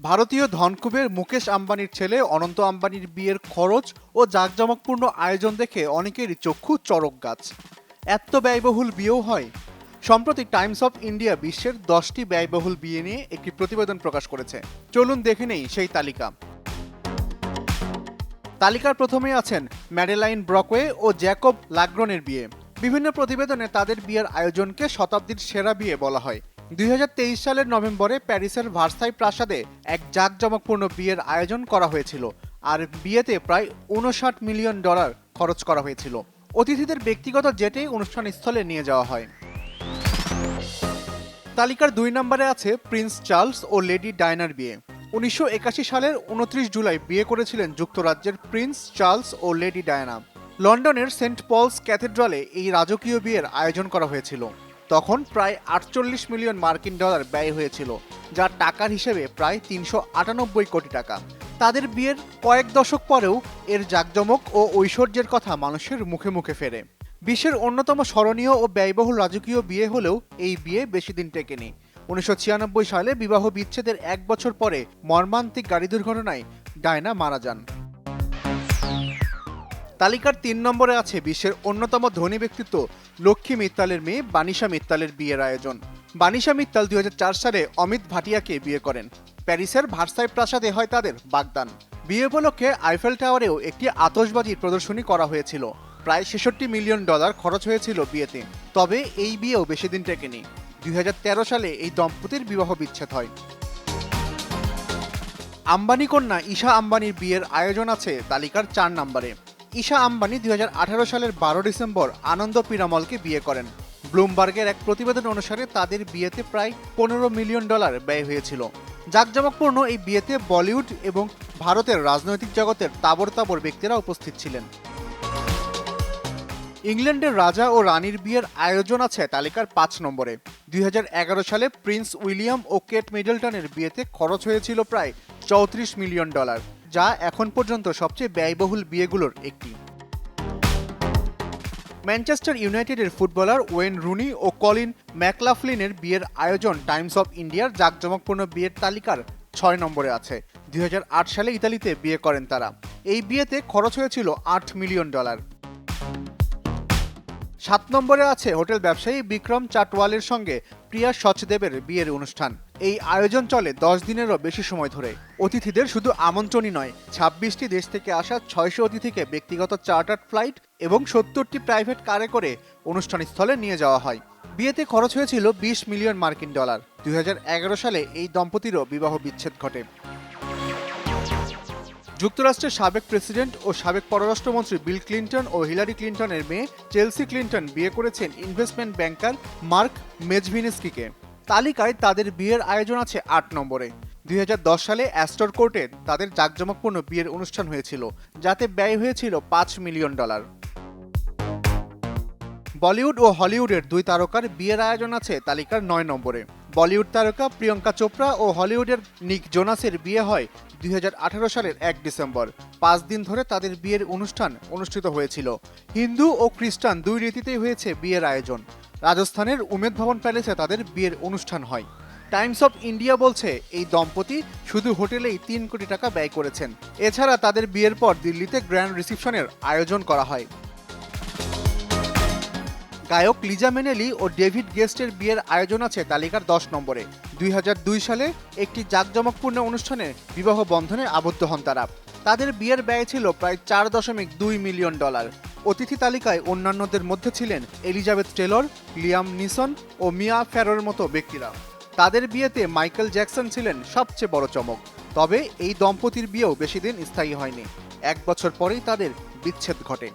ভারতীয় ধনকুবের মুকেশ আম্বানির ছেলে অনন্ত আম্বানির বিয়ের খরচ ও জাঁকজমকপূর্ণ আয়োজন দেখে অনেকেরই চক্ষু চরক গাছ। এত ব্যয়বহুল বিয়েও হয়? সম্প্রতি টাইমস অফ ইন্ডিয়া বিশ্বের দশটি ব্যয়বহুল বিয়ে নিয়ে একটি প্রতিবেদন প্রকাশ করেছে। চলুন দেখে নেই সেই তালিকা। তালিকার প্রথমে আছেন ম্যাডেলাইন ব্রকওয়ে ও জ্যাকব लाग्রনের বিয়ে। বিভিন্ন প্রতিবেদনে তাদের বিয়ের আয়োজনকে শতাব্দীর সেরা বিয়ে বলা হয়। দুই হাজার তেইশ সালের নভেম্বরে প্যারিসের ভার্সাই প্রাসাদে এক জাঁকজমকপূর্ণ বিয়ের আয়োজন করা হয়েছিল, আর বিয়েতে প্রায় উনষাট মিলিয়ন ডলার খরচ করা হয়েছিল। অতিথিদের ব্যক্তিগত জেটে অনুষ্ঠান স্থলে নিয়ে যাওয়া হয়। তালিকার দুই নম্বরে আছে প্রিন্স চার্লস ও লেডি ডায়নার বিয়ে। উনিশশো একাশি সালের উনত্রিশ জুলাই বিয়ে করেছিলেন যুক্তরাজ্যের প্রিন্স চার্লস ও লেডি ডায়ানা। লন্ডনের সেন্ট পলস ক্যাথেড্রালে এই রাজকীয় বিয়ের আয়োজন করা হয়েছিল। তখন প্রায় আটচল্লিশ মিলিয়ন মার্কিন ডলার ব্যয় হয়েছিল, যা টাকার হিসেবে প্রায় তিনশো আটানব্বই কোটি টাকা। তাদের বিয়ের কয়েক দশক পরেও এর জাঁকজমক ও ঐশ্বর্যের কথা মানুষের মুখে মুখে ফেরে। বিশ্বের অন্যতম স্মরণীয় ও ব্যয়বহুল রাজকীয় বিয়ে হলেও এই বিয়ে বেশি দিন টেকেনি। উনিশশো ছিয়ানব্বই সালে বিবাহ বিচ্ছেদের এক বছর পরে মর্মান্তিক গাড়ি দুর্ঘটনায় ডায়না মারা যান। তালিকার তিন নম্বরে আছে বিশ্বের অন্যতম ধনী ব্যক্তিত্ব লক্ষ্মী মিত্তালের মেয়ে বানিশা মিত্তালের বিয়ের আয়োজন। বানিশা মিত্তাল দুই হাজার চার সালে অমিত ভাটিয়াকে বিয়ে করেন। প্যারিসের ভার্সাই প্রাসাদে হয় তাদের বাগদান। বিয়ে উপলক্ষে আইফেল টাওয়ারেও একটি আতশবাজির প্রদর্শনী করা হয়েছিল। প্রায় ছেষট্টি মিলিয়ন ডলার খরচ হয়েছিল বিয়েতে। তবে এই বিয়েও বেশি দিন টেকেনি। দুই হাজার তেরো সালে এই দম্পতির বিবাহ বিচ্ছেদ হয়। আম্বানি কন্যা ঈশা আম্বানির বিয়ের আয়োজন আছে তালিকার চার নম্বরে। ঈশা আম্বানি দুই হাজার আঠারো সালের বারো ডিসেম্বর আনন্দ পিরামলকে বিয়ে করেন। ব্লুমবার্গের এক প্রতিবেদন অনুসারে তাদের বিয়েতে প্রায় পনেরো মিলিয়ন ডলার ব্যয় হয়েছিল। জাঁকজমকপূর্ণ এই বিয়েতে বলিউড এবং ভারতের রাজনৈতিক জগতের তাবর তাবর ব্যক্তিরা উপস্থিত ছিলেন। ইংল্যান্ডের রাজা ও রানীর বিয়ের আয়োজন আছে তালিকার পাঁচ নম্বরে। দুই হাজার এগারো সালে প্রিন্স উইলিয়াম ও কেট মিডলটনের বিয়েতে খরচ হয়েছিল প্রায় চৌত্রিশ মিলিয়ন ডলার। যা এখন পর্যন্ত সবচেয়ে ব্যয়বহুল বিয়েগুলোর একটি। ম্যানচেস্টার ইউনাইটেডের ফুটবলার ওয়েন রুনি ও কলিন ম্যাকলাফলিনের বিয়ের আয়োজন টাইমস অফ ইন্ডিয়ার জাঁকজমকপূর্ণ বিয়ের তালিকার ছয় নম্বরে আছে। দুই হাজার আট সালে ইতালিতে বিয়ে করেন তারা। এই বিয়েতে খরচ হয়েছিল আট মিলিয়ন ডলার। সাত নম্বরে আছে হোটেল ব্যবসায়ী বিক্রম চাটওয়ালের সঙ্গে প্রিয়া সচদেবের বিয়ের অনুষ্ঠান। এই আয়োজন চলে দশ দিনেরও বেশি সময় ধরে। অতিথিদের শুধু আমন্ত্রণই নয়, ছাব্বিশটি দেশ থেকে আসা ছয়শো অতিথিকে ব্যক্তিগত চার্টার্ড ফ্লাইট এবং সত্তরটি প্রাইভেট কারে করে অনুষ্ঠানস্থলে নিয়ে যাওয়া হয়। বিয়েতে খরচ হয়েছিল বিশ মিলিয়ন মার্কিন ডলার। দুই হাজার এগারো সালে এই দম্পতিরও বিবাহ বিচ্ছেদ ঘটে। যুক্তরাষ্ট্রের সাবেক প্রেসিডেন্ট ও সাবেক পররাষ্ট্রমন্ত্রী বিল ক্লিন্টন ও হিলারি ক্লিন্টনের মেয়ে চেলসি ক্লিন্টন বিয়ে করেছেন ইনভেস্টমেন্ট ব্যাংকার মার্ক মেজভিনিস্কিকে। তালিকায় তাদের বিয়ের আয়োজন আছে আট নম্বরে। দুই হাজার দশ সালে অ্যাস্টর কোর্টে তাদের জাঁকজমকপূর্ণ বিয়ের অনুষ্ঠান হয়েছিল, যাতে ব্যয় হয়েছিল পাঁচ মিলিয়ন ডলার। বলিউড ও হলিউডের দুই তারকার বিয়ের আয়োজন আছে তালিকার নয় নম্বরে। বলিউড তারকা প্রিয়ঙ্কা চোপড়া ও হলিউডের নিক জোনাসের বিয়ে হয় দুই হাজার আঠারো সালের এক ডিসেম্বর। পাঁচ দিন ধরে তাদের বিয়ের অনুষ্ঠান অনুষ্ঠিত হয়েছিল। হিন্দু ও খ্রিস্টান দুই রীতিতেই হয়েছে বিয়ের আয়োজন। রাজস্থানের উমেদ ভবন প্যালেসে তাদের বিয়ের অনুষ্ঠান হয়। টাইমস অফ ইন্ডিয়া বলছে, এই দম্পতি শুধু হোটেলেই তিন কোটি টাকা ব্যয় করেছেন। এছাড়া তাদের বিয়ের পর দিল্লিতে গ্র্যান্ড রিসিপশনের আয়োজন করা হয়। গায়ক লিজা মেনেলি ও ডেভিড গেস্টের বিয়ের আয়োজন আছে তালিকার দশ নম্বরে। দুই হাজার দুই সালে একটি জাঁকজমকপূর্ণ অনুষ্ঠানে বিবাহ বন্ধনে আবদ্ধ হন তারা। তাদের বিয়ের ব্যয় ছিল প্রায় চার দশমিক দুই মিলিয়ন ডলার। অতিথি তালিকায় অন্যান্যদের মধ্যে ছিলেন এলিজাবেথ টেলর, লিয়াম নিসন ও মিয়া ফ্যারোর মতো ব্যক্তিরা। তাদের বিয়েতে মাইকেল জ্যাকসন ছিলেন সবচেয়ে বড় চমক। তবে এই দম্পতির বিয়েও বেশি দিন স্থায়ী হয়নি। এক বছর পরেই তাদের বিচ্ছেদ ঘটে।